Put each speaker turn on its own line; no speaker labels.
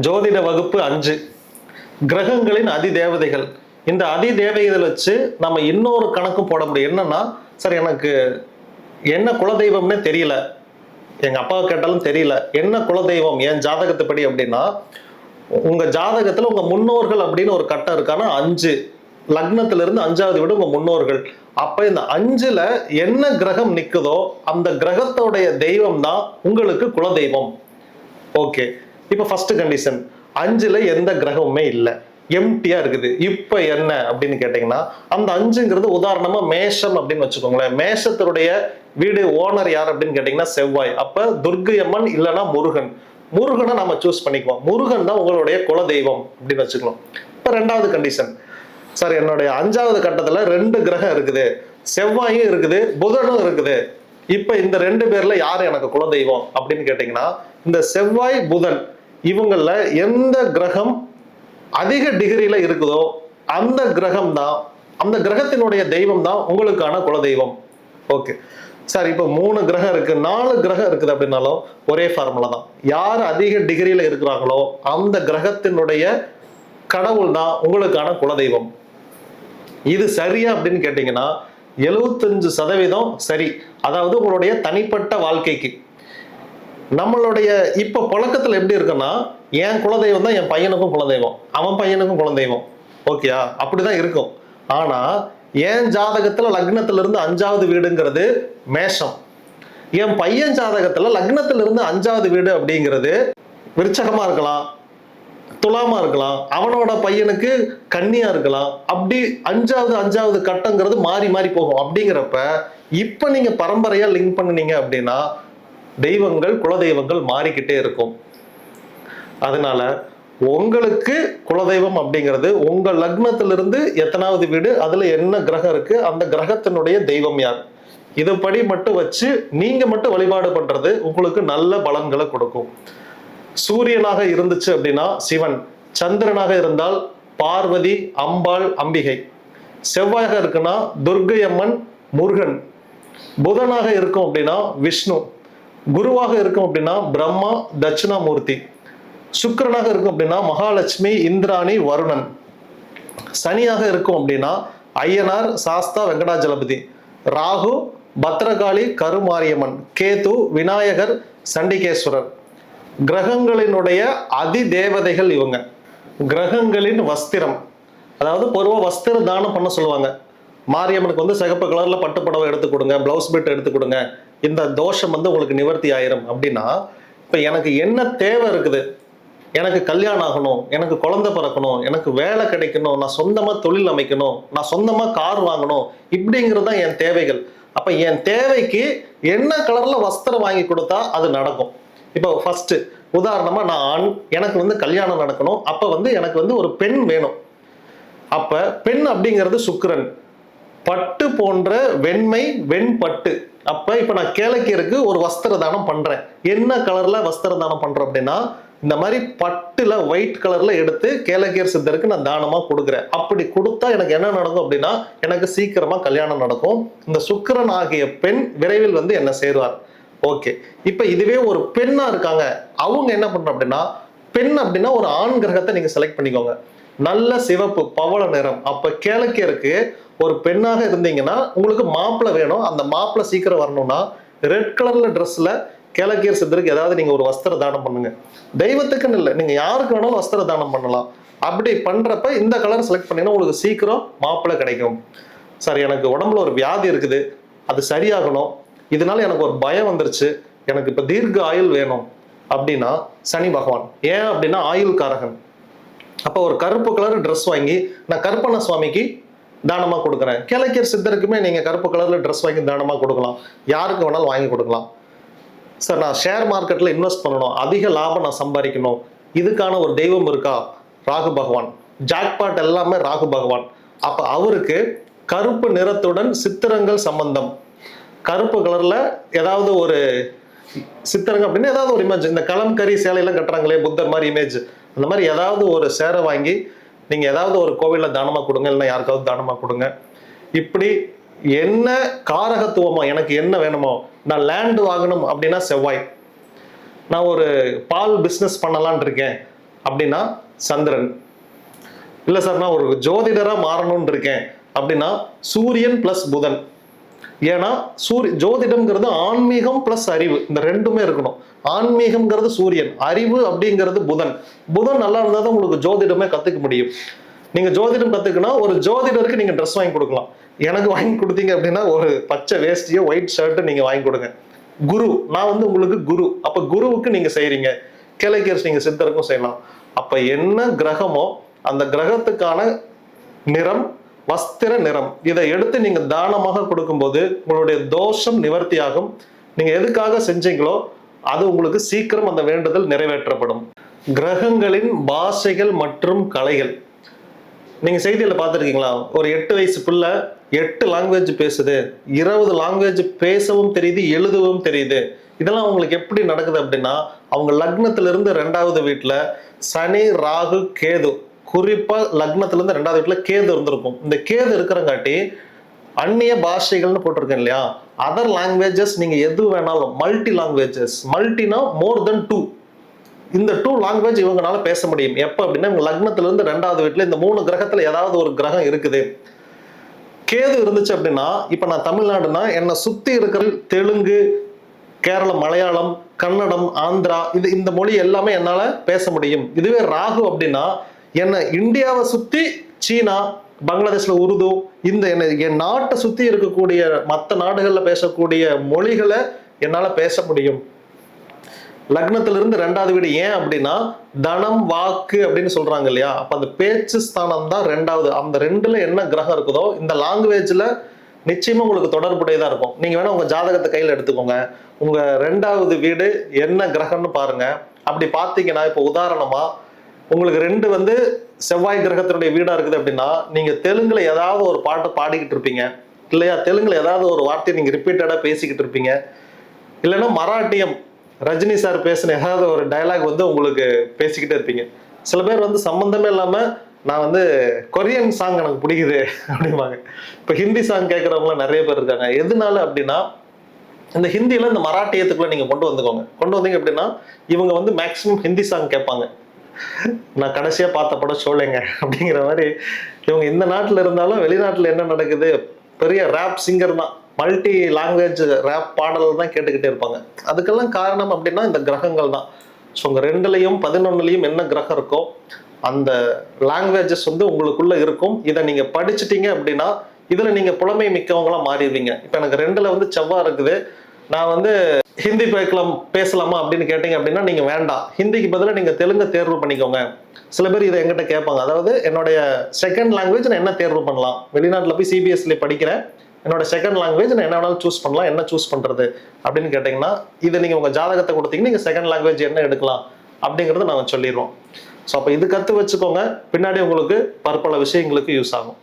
ஜோதிட வகுப்பு அஞ்சு. கிரகங்களின் அதிதேவதைகள். இந்த அதிதேவதைகளை வச்சு நம்ம இன்னொரு கணக்கும் போட முடியும். என்னன்னா சார் எனக்கு என்ன குலதெய்வம்னே தெரியல. எங்க அப்பாவை கேட்டாலும் தெரியல. என்ன குலதெய்வம்? என் ஜாதகத்துப்படி அப்படின்னா உங்க ஜாதகத்துல உங்க முன்னோர்கள் அப்படின்னு ஒரு கட்டம் இருக்கானா அஞ்சு. லக்னத்துல இருந்து அஞ்சாவது விட உங்க முன்னோர்கள். அப்ப இந்த அஞ்சுல என்ன கிரகம் நிக்குதோ அந்த கிரகத்தோடைய தெய்வம் தான் உங்களுக்கு குலதெய்வம். ஓகே. இப்போ ஃபர்ஸ்ட் கண்டிஷன் அஞ்சுல எந்த கிரகமுமே இல்லை. எம்டியா இருக்குது. இப்ப என்ன அப்படின்னு கேட்டீங்கன்னா அந்த அஞ்சுங்கிறது உதாரணமா மேஷம் அப்படின்னு வச்சுக்கோங்களேன். மேஷத்தினுடைய வீடு ஓனர் யார் அப்படின்னு கேட்டீங்கன்னா செவ்வாய். அப்ப துர்க்கை அம்மன் இல்லைன்னா முருகன். முருகனை நம்ம சூஸ் பண்ணிக்குவோம். முருகன் தான் உங்களுடைய குல தெய்வம் அப்படின்னு வச்சுக்கலாம் இப்ப ரெண்டாவது கண்டிஷன் சார் என்னுடைய அஞ்சாவது கட்டத்துல ரெண்டு கிரகம் இருக்குது. செவ்வாயும் இருக்குது புதனும் இருக்குது. இப்ப இந்த ரெண்டு பேர்ல யார் எனக்கு குலதெய்வம் அப்படின்னு கேட்டீங்கன்னா இந்த செவ்வாய் புதன். இவங்களில் எந்த கிரகம் அதிக டிகிரியில் இருக்குதோ அந்த கிரகம் தான் அந்த கிரகத்தினுடைய தெய்வம் தான் உங்களுக்கான குலதெய்வம். ஓகே சார் இப்போ மூணு கிரகம் இருக்கு நாலு கிரகம் இருக்குது அப்படின்னாலும் ஒரே ஃபார்முலா தான். யார் அதிக டிகிரியில் இருக்கிறாங்களோ அந்த கிரகத்தினுடைய கடவுள் தான் உங்களுக்கான குலதெய்வம். இது சரியா அப்படின்னு கேட்டிங்கன்னா எழுபத்தஞ்சு சதவீதம் சரி. அதாவது உங்களுடைய தனிப்பட்ட வாழ்க்கைக்கு. நம்மளுடைய இப்ப புழக்கத்துல எப்படி இருக்குன்னா என் குலதெய்வம் தான் என் பையனுக்கும் குலதெய்வம். அவன் பையனுக்கும் குலதெய்வம். ஓகேயா அப்படிதான் இருக்கும். ஆனா என் ஜாதகத்துல லக்னத்துல இருந்து அஞ்சாவது வீடுங்கிறது மேஷம். என் பையன் ஜாதகத்துல லக்னத்துல இருந்து அஞ்சாவது வீடு அப்படிங்கிறது விருச்சகமா இருக்கலாம் துலாமா இருக்கலாம் அவனோட பையனுக்கு கன்னியா இருக்கலாம். அப்படி அஞ்சாவது அஞ்சாவது கட்டங்கிறது மாறி மாறி போகும். அப்படிங்கிறப்ப இப்ப நீங்க பரம்பரையா லிங்க் பண்ணுனீங்க அப்படின்னா தெய்வங்கள் குலதெய்வங்கள் மாறிக்கிட்டே இருக்கும். அதனால உங்களுக்கு குலதெய்வம் அப்படிங்கிறது உங்கள் லக்னத்திலிருந்து எத்தனாவது வீடு அதில் என்ன கிரகம் இருக்கு அந்த கிரகத்தினுடைய தெய்வம் யார்? இதுபடி மட்டும் வச்சு நீங்க மட்டும் வழிபாடு பண்றது உங்களுக்கு நல்ல பலன்களை கொடுக்கும். சூரியனாக இருந்துச்சு அப்படின்னா சிவன் சந்திரனாக இருந்தால் பார்வதி அம்பாள் அம்பிகை. செவ்வாயாக இருக்குன்னா துர்க்கை அம்மன் முருகன். புதனாக இருக்கும் அப்படின்னா விஷ்ணு. குருவாக இருக்கும் அப்படின்னா பிரம்மா தட்சிணாமூர்த்தி. சுக்கரனாக இருக்கும் அப்படின்னா மகாலட்சுமி இந்திராணி வருணன். சனியாக இருக்கும் அப்படின்னா ஐயனார் சாஸ்தா வெங்கடாஜலபதி. ராகு பத்ரகாளி கருமாரியம்மன். கேது விநாயகர் சண்டிகேஸ்வரர். கிரகங்களினுடைய அதி தேவதைகள் இவங்க. கிரகங்களின் வஸ்திரம். அதாவது பொதுவாக வஸ்திர தானம் பண்ண சொல்லுவாங்க. மாரியம்மனுக்கு வந்து சிகப்பு கலரில் பட்டு புடவை எடுத்து கொடுங்க ப்ளவுஸ் பிட் எடுத்து கொடுங்க. இந்த தோஷம் வந்து உங்களுக்கு நிவர்த்தி ஆயிரும் அப்படின்னா இப்போ எனக்கு என்ன தேவை இருக்குது? எனக்கு கல்யாணம் ஆகணும் எனக்கு குழந்தை பிறக்கணும் எனக்கு வேலை கிடைக்கணும் நான் சொந்தமாக தொழில் அமைக்கணும் நான் சொந்தமாக கார் வாங்கணும் இப்படிங்கிறது தான் என் தேவைகள். அப்போ என் தேவைக்கு என்ன கலரில் வஸ்திரம் வாங்கி கொடுத்தா அது நடக்கும்? இப்போ ஃபஸ்ட்டு உதாரணமாக நான் ஆண் எனக்கு வந்து கல்யாணம் நடக்கணும் அப்போ வந்து எனக்கு வந்து ஒரு பெண் வேணும். அப்போ பெண் அப்படிங்கிறது சுக்கரன். பட்டு போன்ற வெண்மை வெண்பட்டு. அப்ப இப்ப நான் கேளக்கியருக்கு ஒரு வஸ்திர தானம் பண்றேன். என்ன கலர்ல வஸ்திர தானம் பண்றேன் அப்படின்னா இந்த மாதிரி பட்டுல ஒயிட் கலர்ல எடுத்து கேளக்கியர் சித்தருக்கு நான் தானமா கொடுக்குறேன். அப்படி கொடுத்தா எனக்கு என்ன நடக்கும் அப்படின்னா எனக்கு சீக்கிரமா கல்யாணம் நடக்கும். இந்த சுக்கிரன் ஆகிய பெண் விரைவில் வந்து என்ன சேருவார் ஓகே. இப்ப இதுவே ஒரு பெண்ணா இருக்காங்க. அவங்க என்ன பண்ற அப்படின்னா பெண் அப்படின்னா ஒரு ஆண் கிரகத்தை நீங்க செலக்ட் பண்ணிக்கோங்க. நல்ல சிவப்பு பவள நிறம். அப்ப கேளக்கியருக்கு ஒரு பெண்ணாக இருந்தீங்கன்னா உங்களுக்கு மாப்பிள்ளை வேணும். அந்த மாப்பிள்ளை சீக்கிரம் வரணும்னா ரெட் கலர்ல ட்ரெஸ்ல கேளக்கியர் சித்தருக்கு ஏதாவது நீங்க ஒரு வஸ்திர தானம் பண்ணுங்க. தெய்வத்துக்குன்னு இல்லை நீங்க யாருக்கு வேணாலும் வஸ்திர தானம் பண்ணலாம். அப்படி பண்றப்ப இந்த கலர் செலக்ட் பண்ணீங்கன்னா உங்களுக்கு சீக்கிரம் மாப்பிள்ளை கிடைக்கும். சார் எனக்கு உடம்புல ஒரு வியாதி இருக்குது. அது சரியாகணும். இதனால எனக்கு ஒரு பயம் வந்துருச்சு. எனக்கு இப்ப தீர்க்க ஆயுள் வேணும். அப்படின்னா சனி பகவான். ஏன் அப்படின்னா ஆயுள் காரகன் அப்போ ஒரு கருப்பு கலர் ட்ரெஸ் வாங்கி நான் கருப்பண்ண சுவாமிக்கு தானமாக கொடுக்குறேன். கிழக்கியர் சித்தருக்குமே நீங்கள் கருப்பு கலரில் ட்ரெஸ் வாங்கி தானமாக கொடுக்கலாம். யாருக்கு வேணாலும் வாங்கி கொடுக்கலாம். சார் நான் ஷேர் மார்க்கெட்டில் இன்வெஸ்ட் பண்ணணும். அதிக லாபம் நான் சம்பாதிக்கணும். இதுக்கான ஒரு தெய்வம் இருக்கா? ராகு பகவான். ஜாக்பாட் எல்லாமே ராகு பகவான். அப்போ அவருக்கு கருப்பு நிறத்துடன் சித்திரங்கள் சம்பந்தம். கருப்பு கலரில் ஏதாவது ஒரு சித்திரங்க அப்படின்னு ஏதாவது ஒரு இமேஜ் இந்த கலம்கரி சேலையெல்லாம் கட்டுறாங்களே புத்தர் மாதிரி இமேஜ் அந்த மாதிரி ஏதாவது ஒரு சேரை வாங்கி நீங்க ஏதாவது ஒரு கோவில்ல தானமா கொடுங்க இல்லைன்னா யாருக்காவது தானமா கொடுங்க. இப்படி என்ன காரகத்துவமோ எனக்கு என்ன வேணுமோ நான் லேண்ட் வாங்கணும் அப்படின்னா செவ்வாய். நான் ஒரு பால் பிஸ்னஸ் பண்ணலான் இருக்கேன் அப்படின்னா சந்திரன். இல்லை சார் நான் ஒரு ஜோதிடராக மாறணும்னு இருக்கேன் அப்படின்னா சூரியன் பிளஸ் புதன். ஏன்னா சூரிய ஜோதிடம்ங்கிறது ஆன்மீகம் பிளஸ் அறிவு. இந்த ரெண்டுமே இருக்கணும். ஆன்மீகம்ங்கிறது சூரியன். அறிவு அப்படிங்கிறது புதன். புதன் நல்லா இருந்தால் தான் உங்களுக்கு ஜோதிடமே கற்றுக்க முடியும். நீங்கள் ஜோதிடம் கத்துக்கினா ஒரு ஜோதிடருக்கு நீங்கள் ட்ரெஸ் வாங்கி கொடுக்கலாம். எனக்கு வாங்கி கொடுத்தீங்க அப்படின்னா ஒரு பச்சை வேஸ்டியோ ஒயிட் ஷர்ட்டை நீங்கள் வாங்கி கொடுங்க. குரு. நான் வந்து உங்களுக்கு குரு. அப்போ குருவுக்கு நீங்கள் செய்கிறீங்க கிளைக்கர்ஸ் நீங்கள் சித்தருக்கும் செய்யலாம். அப்போ என்ன கிரகமோ அந்த கிரகத்துக்கான நிறம் வஸ்திர நிறம். இதை எடுத்து நீங்க தானமாக கொடுக்கும்போது உங்களுடைய தோஷம் நிவர்த்தியாகும். நீங்க எதுக்காக செஞ்சீங்களோ அது உங்களுக்கு சீக்கிரம் அந்த வேண்டுதல் நிறைவேற்றப்படும். கிரகங்களின் பாஷைகள் மற்றும் கலைகள். நீங்க செய்தியில பார்த்துருக்கீங்களா? ஒரு எட்டு வயசு பிள்ளை எட்டு லாங்குவேஜ் பேசுது. இருபது லாங்குவேஜ் பேசவும் தெரியுது எழுதவும் தெரியுது. இதெல்லாம் அவங்களுக்கு எப்படி நடக்குது அப்படின்னா அவங்க லக்னத்திலிருந்து ரெண்டாவது வீட்டில் சனி ராகு கேது குறிப்பாக லக்னத்துல இருந்து ரெண்டாவது வீட்டில் கேது இருந்திருக்கும். இந்த கேது இருக்கிறங்காட்டி அந்நிய பாஷைகள்னு போட்டிருக்கேன் இல்லையா? அதர் லாங்குவேஜஸ் நீங்கள் எது வேணாலும் மல்டி லாங்குவேஜஸ் மல்டினா மோர் தென் டூ இந்த டூ லாங்குவேஜ் இவங்களால பேச முடியும். எப்போ அப்படின்னா இவங்க லக்னத்துலேருந்து ரெண்டாவது வீட்டில் இந்த மூணு கிரகத்தில் ஏதாவது ஒரு கிரகம் இருக்குது. கேது இருந்துச்சு அப்படின்னா இப்போ நான் தமிழ்நாடுனா என்னை சுற்றி இருக்கிற தெலுங்கு கேரளம் மலையாளம் கன்னடம் ஆந்திரா இது இந்த மொழி எல்லாமே என்னால் பேச முடியும். இதுவே ராகு அப்படின்னா என்ன இந்தியாவை சுத்தி சீனா பங்களாதேஷ்ல உருது இந்த என்ன என் நாட்டை சுத்தி இருக்கக்கூடிய மற்ற நாடுகள்ல பேசக்கூடிய மொழிகளை என்னால பேச முடியும். லக்னத்திலிருந்து ரெண்டாவது வீடு ஏன் அப்படின்னா தனம் வாக்கு அப்படின்னு சொல்றாங்க இல்லையா? அப்ப அந்த பேச்சு ஸ்தானம் தான் ரெண்டாவது. அந்த ரெண்டுல என்ன கிரகம் இருக்குதோ இந்த லாங்குவேஜ்ல நிச்சயமா உங்களுக்கு தொடர்புடையதா இருக்கும். நீங்க வேணா உங்க ஜாதகத்தை கையில எடுத்துக்கோங்க. உங்க ரெண்டாவது வீடு என்ன கிரகம்னு பாருங்க. அப்படி பார்த்தீங்கன்னா இப்போ உதாரணமா உங்களுக்கு ரெண்டு வந்து செவ்வாய் கிரகத்தினுடைய வீடா இருக்குது அப்படின்னா நீங்க தெலுங்குல ஏதாவது ஒரு பாட்டை பாடிக்கிட்டு இருப்பீங்க. இல்லையா? தெலுங்குல ஏதாவது ஒரு வார்த்தையை நீங்க ரிப்பீட்டடா பேசிக்கிட்டு இருப்பீங்க. இல்லைன்னா மராட்டியம் ரஜினி சார் பேசின ஏதாவது ஒரு டயலாக் வந்து உங்களுக்கு பேசிக்கிட்டே இருப்பீங்க. சில பேர் வந்து சம்மந்தமே இல்லாம நான் வந்து கொரியன் சாங் எனக்கு பிடிக்குது அப்படிம்பாங்க. இப்போ ஹிந்தி சாங் கேட்குறவங்களாம் நிறைய பேர் இருக்காங்க. எதனால அப்படின்னா இந்த ஹிந்தியில இந்த மராட்டியத்துக்குள்ள நீங்க கொண்டு வந்துக்கோங்க. கொண்டு வந்தீங்க அப்படின்னா இவங்க வந்து மேக்சிமம் ஹிந்தி சாங் கேட்பாங்க. நான் கடைசியாக பார்த்த படம் சோலைங்க அப்படிங்கிற மாதிரி இவங்க இந்த நாட்டில் இருந்தாலும் வெளிநாட்டில் என்ன நடக்குது? பெரிய ரேப் சிங்கர் தான். மல்டி லாங்குவேஜ் ரேப் பாடல் தான் கேட்டுக்கிட்டே இருப்பாங்க. அதுக்கெல்லாம் காரணம் அப்படின்னா இந்த கிரகங்கள் தான். ஸோ உங்கள் ரெண்டுலேயும் பதினொன்றுலேயும் என்ன கிரகம் இருக்கோ அந்த லாங்குவேஜஸ் வந்து உங்களுக்குள்ளே இருக்கும். இதை நீங்கள் படிச்சிட்டீங்க அப்படின்னா இதில் நீங்கள் புலமை மிக்கவங்களா மாறிடுவீங்க. இப்போ எனக்கு ரெண்டில் வந்து செவ்வாய் இருக்குது. நான் வந்து ஹிந்தி பேக்கலாம் பேசலாமா அப்படின்னு கேட்டீங்க அப்படின்னா நீங்க வேண்டாம். ஹிந்திக்கு பதிலாக நீங்க தெலுங்கு தேர்வு பண்ணிக்கோங்க. சில பேர் இதை எங்கிட்ட கேட்பாங்க. அதாவது என்னுடைய செகண்ட் லாங்குவேஜ் நான் என்ன தேர்வு பண்ணலாம்? வெளிநாட்டில் போய் சிபிஎஸ்சில படிக்கிறேன் என்னோட செகண்ட் லாங்குவேஜ் நான் என்ன வேணாலும் சூஸ் பண்ணலாம் என்ன சூஸ் பண்றது அப்படின்னு கேட்டிங்கன்னா இதை நீங்க உங்க ஜாதகத்தை கொடுத்தீங்கன்னா நீங்க செகண்ட் லாங்குவேஜ் என்ன எடுக்கலாம் அப்படிங்கறத நாங்கள் சொல்லிடுவோம் ஸோ அப்போ இது கற்று வச்சுக்கோங்க. பின்னாடி உங்களுக்கு பற்பல விஷயங்களுக்கு யூஸ் ஆகும்.